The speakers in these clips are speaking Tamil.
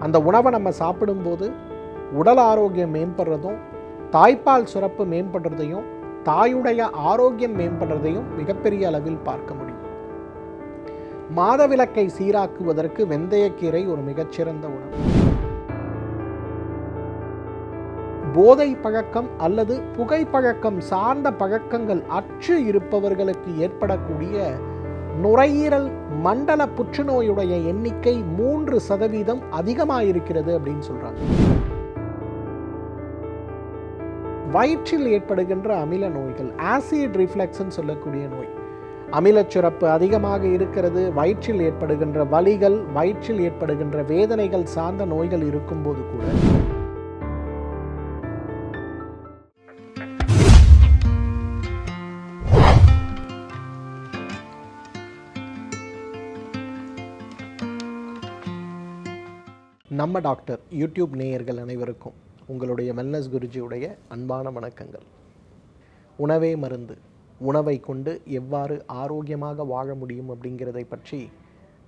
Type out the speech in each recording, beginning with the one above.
அந்த உணவை நம்ம சாப்பிடும்போது உடல் ஆரோக்கியம் மேம்படுறதும் தாய்ப்பால் சுரப்பு மேம்படுறதையும் தாயுடைய ஆரோக்கியம் மேம்படுறதையும் மிகப்பெரிய அளவில் பார்க்க முடியும். மாதவிலக்கை சீராக்குவதற்கு வெந்தயக்கீரை ஒரு மிகச்சிறந்த உணவு. போதை பழக்கம் அல்லது புகைப்பழக்கம் சார்ந்த பழக்கங்கள் அற்று இருப்பவர்களுக்கு ஏற்படக்கூடிய நுரையீரல் மண்டல புற்றுநோயுடைய எண்ணிக்கை மூன்று சதவீதம் அதிகமாயிருக்கிறது அப்படின்னு சொல்கிறாங்க வயிற்றில் ஏற்படுகின்ற அமில நோய்கள் ஆசிட் ரிஃப்ளெக்ஸ்ன்னு சொல்லக்கூடிய நோய். அமிலச்சுரப்பு அதிகமாக இருக்கிறது வயிற்றில் ஏற்படுகின்ற வலிகள் வயிற்றில் ஏற்படுகின்ற வேதனைகள் சார்ந்த நோய்கள் இருக்கும்போது கூட நம்ம டாக்டர் யூடியூப் நேயர்கள் அனைவருக்கும் உங்களுடைய வெல்னஸ் குருஜியுடைய அன்பான வணக்கங்கள். உணவே மருந்து உணவை கொண்டு எவ்வாறு ஆரோக்கியமாக வாழ முடியும் அப்படிங்கிறதை பற்றி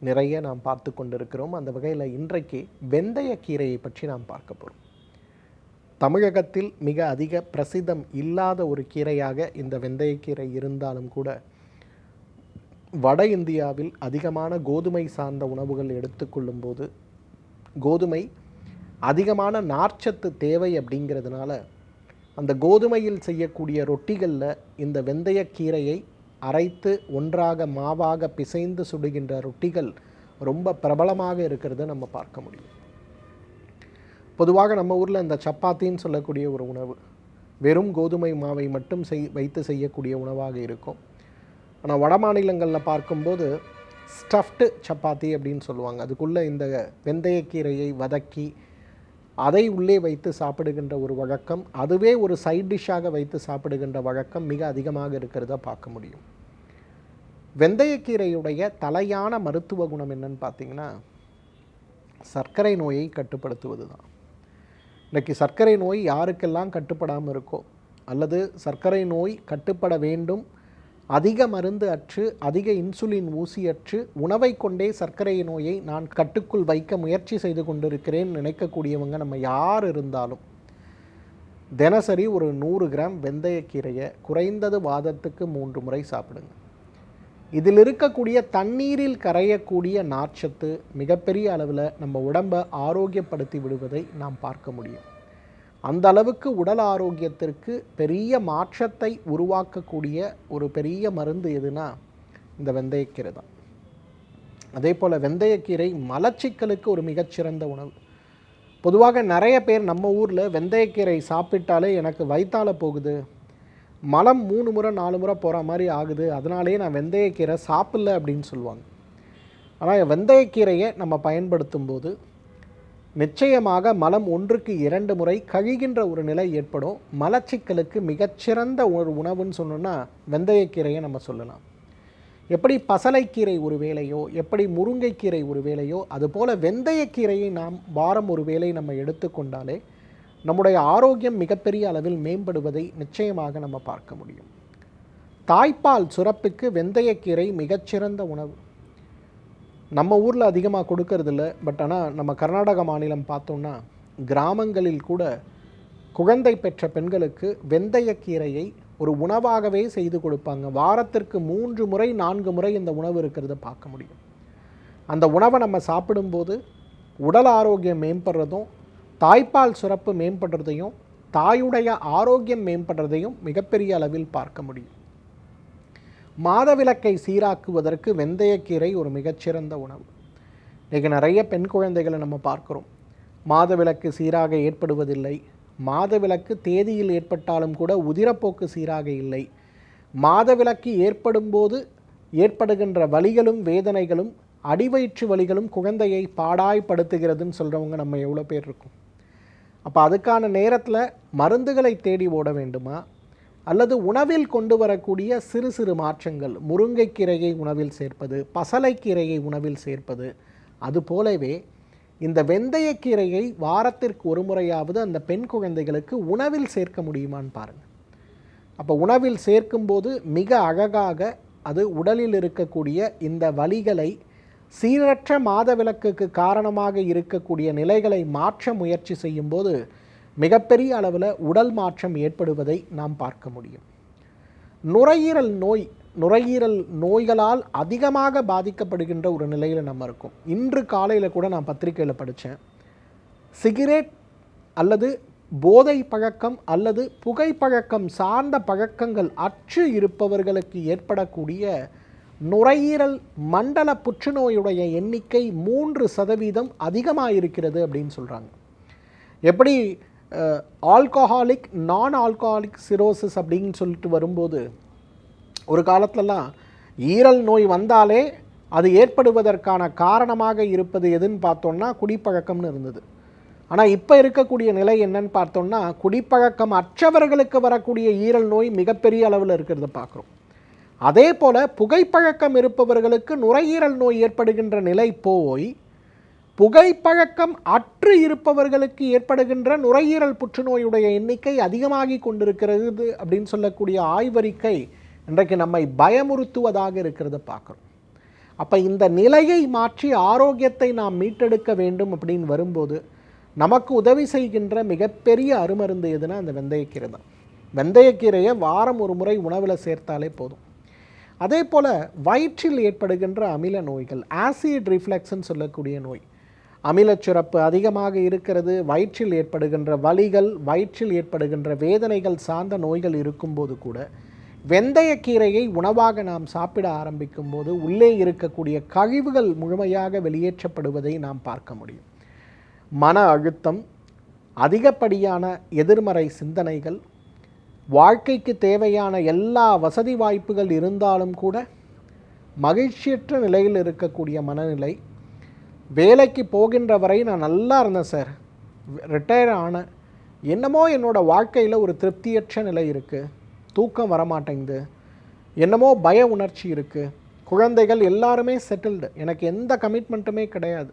நிறைய நாம் பார்த்து கொண்டிருக்கிறோம். அந்த வகையில் இன்றைக்கு வெந்தயக்கீரையை பற்றி நாம் பார்க்க போகிறோம் தமிழகத்தில் மிக அதிக பிரசித்தம் இல்லாத ஒரு கீரையாக இந்த வெந்தயக்கீரை இருந்தாலும் கூட வட இந்தியாவில் அதிகமான கோதுமை சார்ந்த உணவுகள் எடுத்துக்கொள்ளும்போது கோதுமை அதிகமான நார்ச்சத்து தேவை அப்படிங்கிறதுனால அந்த கோதுமையில் செய்யக்கூடிய ரொட்டிகளில் இந்த வெந்தயக்கீரையை அரைத்து ஒன்றாக மாவாக பிசைந்து சுடுகின்ற ரொட்டிகள் ரொம்ப பிரபலமாக இருக்கிறத நம்ம பார்க்க முடியும். பொதுவாக நம்ம ஊரில் இந்த சப்பாத்தின்னு சொல்லக்கூடிய ஒரு உணவு வெறும் கோதுமை மாவை மட்டும் செய் வைத்து செய்யக்கூடிய உணவாக இருக்கும். ஆனால் வட மாநிலங்களில் பார்க்கும்போது ஸ்டஃப்டு சப்பாத்தி அப்படின்னு சொல்லுவாங்க. அதுக்குள்ளே இந்த வெந்தயக்கீரையை வதக்கி அதை உள்ளே வைத்து சாப்பிடுகின்ற ஒரு வழக்கம் அதுவே ஒரு சைட் டிஷ்ஷாக வைத்து சாப்பிடுகின்ற வழக்கம் மிக அதிகமாக இருக்கிறத பார்க்க முடியும். வெந்தயக்கீரையுடைய தலையான மருத்துவ குணம் என்னன்னு பார்த்தீங்கன்னா சர்க்கரை நோயை கட்டுப்படுத்துவது தான் இன்றைக்கி சர்க்கரை நோய் யாருக்கெல்லாம் கட்டுப்படாமல் இருக்கோ அல்லது சர்க்கரை நோய் கட்டுப்பட வேண்டும் அதிக மருந்து அற்று அதிக இன்சுலின் ஊசி அற்று உணவை கொண்டே சர்க்கரை நோயை நான் கட்டுக்குள் வைக்க முயற்சி செய்து கொண்டிருக்கிறேன் நினைக்கக்கூடியவங்க நம்ம யார் இருந்தாலும். தினசரி ஒரு நூறு கிராம் வெந்தயக்கீரையை குறைந்தது வாதத்துக்கு மூன்று முறை சாப்பிடுங்க. இதில் இருக்கக்கூடிய தண்ணீரில் கரையக்கூடிய நார்ச்சத்து மிகப்பெரிய அளவில் நம்ம உடம்பை ஆரோக்கியப்படுத்தி விடுவதை நாம் பார்க்க முடியும். அந்த அளவுக்கு உடல் ஆரோக்கியத்திற்கு பெரிய மாற்றத்தை உருவாக்கக்கூடிய ஒரு பெரிய மருந்து எதுனா இந்த வெந்தயக்கீரை தான். அதே போல் வெந்தயக்கீரை மலச்சிக்கலுக்கு ஒரு மிகச்சிறந்த உணவு. பொதுவாக நிறைய பேர் நம்ம ஊரில் வெந்தயக்கீரை சாப்பிட்டாலே எனக்கு வயிற்றால் போகுது. மலம் மூணு முறை நாலு முறை போகிற மாதிரி ஆகுது. அதனாலேயே நான் வெந்தயக்கீரை சாப்பிடல அப்படின்னு சொல்லுவாங்க. ஆனால் வெந்தயக்கீரையை நம்ம பயன்படுத்தும் போது நிச்சயமாக மலம் ஒன்றுக்கு இரண்டு முறை கழிகின்ற ஒரு நிலை ஏற்படும். மலச்சிக்கலுக்கு மிகச்சிறந்த ஒரு உணவுன்னு சொன்னோன்னா வெந்தயக்கீரையை நம்ம சொல்லலாம். எப்படி பசலைக்கீரை ஒரு வேலையோ எப்படி முருங்கைக்கீரை ஒரு வேலையோ அதுபோல் வெந்தயக்கீரையை நாம் வாரம் ஒரு வேளை நம்ம எடுத்துக்கொண்டாலே நம்முடைய ஆரோக்கியம் மிகப்பெரிய அளவில் மேம்படுவதை நிச்சயமாக நம்ம பார்க்க முடியும். தாய்ப்பால் சுரப்புக்கு வெந்தயக்கீரை மிகச்சிறந்த உணவு. நம்ம ஊரில் அதிகமாக கொடுக்கறதில்ல பட் ஆனால் நம்ம கர்நாடக மாநிலம் பார்த்தோம்னா கிராமங்களில் கூட குழந்தை பெற்ற பெண்களுக்கு வெந்தயக்கீரையை ஒரு உணவாகவே செய்து கொடுப்பாங்க. வாரத்திற்கு மூன்று முறை நான்கு முறை இந்த உணவு இருக்கிறத பார்க்க முடியும். அந்த உணவை நம்ம சாப்பிடும்போது உடல் ஆரோக்கியம் மேம்படுறதும் தாய்ப்பால் சுரப்பு மேம்படுறதையும் தாயுடைய ஆரோக்கியம் மேம்படுறதையும் மிகப்பெரிய அளவில் பார்க்க முடியும். மாதவிலக்கை சீராக்குவதற்கு வெந்தயக்கீரை ஒரு மிகச்சிறந்த உணவு. இன்றைக்கி நிறைய பெண் குழந்தைகளை நம்ம பார்க்குறோம். மாதவிலக்கு சீராக ஏற்படுவதில்லை. மாதவிலக்கு தேதியில் ஏற்பட்டாலும் கூட உதிரப்போக்கு சீராக இல்லை. மாதவிலக்கு ஏற்படும் போது ஏற்படுகின்ற வலிகளும் வேதனைகளும் அடிவயிற்று வலிகளும் குழந்தையை பாடாய்படுத்துகிறதுன்னு சொல்கிறவங்க நம்ம எவ்வளோ பேர் இருக்கும். அப்போ அதுக்கான நேரத்தில் மருந்துகளை தேடி ஓட வேண்டுமா? அல்லது உணவில் கொண்டு வரக்கூடிய சிறு சிறு மாற்றங்கள் முருங்கைக்கீரையை உணவில் சேர்ப்பது பசலைக்கீரையை உணவில் சேர்ப்பது அதுபோலவே இந்த வெந்தயக்கீரையை வாரத்திற்கு ஒரு முறையாவது அந்த பெண் குழந்தைகளுக்கு உணவில் சேர்க்க முடியுமான்னு பாருங்கள் அப்போ உணவில் சேர்க்கும்போது மிக அழகாக அது உடலில் இருக்கக்கூடிய இந்த வலிகளை சீரற்ற மாதவிலக்குக்கு காரணமாக இருக்கக்கூடிய நிலைகளை மாற்ற முயற்சி செய்யும்போது மிகப்பெரிய அளவில் உடல் மாற்றம் ஏற்படுவதை நாம் பார்க்க முடியும். நுரையீரல் நோய் நுரையீரல் நோய்களால் அதிகமாக பாதிக்கப்படுகின்ற ஒரு நிலையில் நம்ம இருக்கோம். இன்று காலையில் கூட நான் பத்திரிகையில் படித்தேன் சிகரெட் அல்லது போதை பழக்கம் அல்லது புகைப்பழக்கம் சார்ந்த பழக்கங்கள் அற்று இருப்பவர்களுக்கு ஏற்படக்கூடிய நுரையீரல் மண்டல புற்றுநோயுடைய எண்ணிக்கை மூன்று சதவீதம் அதிகமாக இருக்கிறது அப்படின்னு சொல்கிறாங்க எப்படி ஆல்கஹாலிக் நான் ஆல்கஹாலிக் சிரோசிஸ் அப்படின்னு சொல்லிட்டு வரும்போது ஒரு காலத்துலலாம் ஈரல் நோய் வந்தாலே அது ஏற்படுவதற்கான காரணமாக இருப்பது எதுன்னு பார்த்தோம்னா குடிப்பழக்கம்னு இருந்தது. ஆனால் இப்போ இருக்கக்கூடிய நிலை என்னன்னு பார்த்தோம்னா குடிப்பழக்கம் அற்றவர்களுக்கு வரக்கூடிய ஈரல் நோய் மிகப்பெரிய அளவில் இருக்கிறத பார்க்குறோம். அதே போல் புகைப்பழக்கம் இருப்பவர்களுக்கு நுரையீரல் நோய் ஏற்படுகின்ற நிலை போய் புகைப்பழக்கம் அற்று இருப்பவர்களுக்கு ஏற்படுகின்ற நுரையீரல் புற்றுநோயுடைய எண்ணிக்கை அதிகமாகி கொண்டிருக்கிறது அப்படின்னு சொல்லக்கூடிய ஆய்வறிக்கை இன்றைக்கு நம்மை பயமுறுத்துவதாக இருக்கிறத பார்க்குறோம். அப்போ இந்த நிலையை மாற்றி ஆரோக்கியத்தை நாம் மீட்டெடுக்க வேண்டும் அப்படின்னு வரும்போது நமக்கு உதவி செய்கின்ற மிகப்பெரிய அருமருந்து எதுனா அந்த வெந்தயக்கீரை தான். வெந்தயக்கீரையை வாரம் ஒரு முறை உணவில் சேர்த்தாலே போதும். அதே போல் வயிற்றில் ஏற்படுகின்ற அமில நோய்கள் ஆசிட் ரிஃப்ளெக்ஸ்ன்னு சொல்லக்கூடிய நோய் அமிலச்சுரப்பு அதிகமாக இருக்கிறது வயிற்றில் ஏற்படுகின்ற வலிகள் வயிற்றில் ஏற்படுகின்ற வேதனைகள் சார்ந்த நோய்கள் இருக்கும்போது கூட வெந்தயக்கீரையை உணவாக நாம் சாப்பிட ஆரம்பிக்கும் போது உள்ளே இருக்கக்கூடிய கழிவுகள் முழுமையாக வெளியேற்றப்படுவதை நாம் பார்க்க முடியும். மன அழுத்தம் அதிகப்படியான எதிர்மறை சிந்தனைகள் வாழ்க்கைக்கு தேவையான எல்லா வசதி வாய்ப்புகள் இருந்தாலும் கூட மகிழ்ச்சியற்ற நிலையில் இருக்கக்கூடிய மனநிலை வேலைக்கு போகின்ற வரை நான் நல்லா இருந்தேன் சார் ரிட்டையர் ஆனேன் என்னமோ என்னோடய வாழ்க்கையில் ஒரு திருப்தியற்ற நிலை இருக்குது தூக்கம் வரமாட்டேங்குது. என்னமோ பய உணர்ச்சி இருக்குது குழந்தைகள் எல்லாருமே செட்டில்டு எனக்கு எந்த கமிட்மெண்ட்டுமே கிடையாது.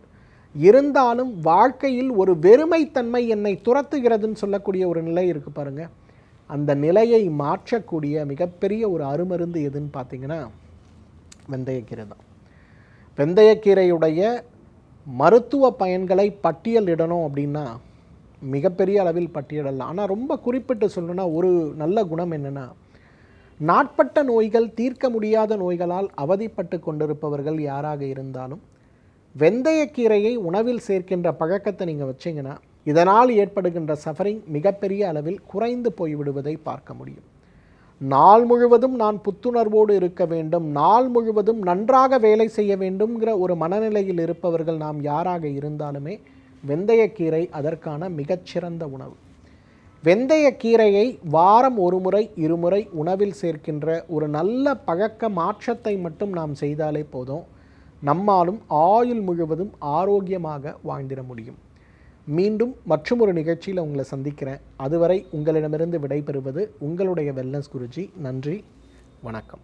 இருந்தாலும் வாழ்க்கையில் ஒரு வெறுமைத்தன்மை என்னை துரத்துகிறதுன்னு சொல்லக்கூடிய ஒரு நிலை இருக்குது பாருங்கள் அந்த நிலையை மாற்றக்கூடிய மிகப்பெரிய ஒரு அருமருந்து எதுன்னு பார்த்தீங்கன்னா வெந்தயக்கீரை தான். வெந்தயக்கீரையுடைய மருத்துவ பயன்களை பட்டியலிடணும் அப்படின்னா மிகப்பெரிய அளவில் பட்டியலிடலாம். ஆனால் ரொம்ப குறிப்பிட்டு சொல்லணும்னா ஒரு நல்ல குணம் என்னென்னா நாட்பட்ட நோய்கள் தீர்க்க முடியாத நோய்களால் அவதிப்பட்டு கொண்டிருப்பவர்கள் யாராக இருந்தாலும் வெந்தயக்கீரையை உணவில் சேர்க்கின்ற பழக்கத்தை நீங்கள் வச்சிங்கன்னா இதனால் ஏற்படுகின்ற சஃபரிங் மிகப்பெரிய அளவில் குறைந்து போய்விடுவதை பார்க்க முடியும். நாள் முழுவதும் நான் புத்துணர்வோடு இருக்க வேண்டும். நாள் முழுவதும் நன்றாக வேலை செய்ய வேண்டும்ங்கிற ஒரு மனநிலையில் இருப்பவர்கள் நாம் யாராக இருந்தாலுமே வெந்தயக்கீரை அதற்கான மிகச்சிறந்த உணவு. வெந்தயக்கீரையை வாரம் ஒரு முறை இருமுறை உணவில் சேர்க்கின்ற ஒரு நல்ல பழக்க மாற்றத்தை மட்டும் நாம் செய்தாலே போதும். நம்மாலும் ஆயுள் முழுவதும் ஆரோக்கியமாக வாழ்ந்திட முடியும். மீண்டும் மற்றும் ஒரு நிகழ்ச்சியில் உங்களை சந்திக்கிறேன். அதுவரை உங்களிடமிருந்து விடைபெறுவது உங்களுடைய வெல்னஸ் குருஜி. நன்றி. வணக்கம்.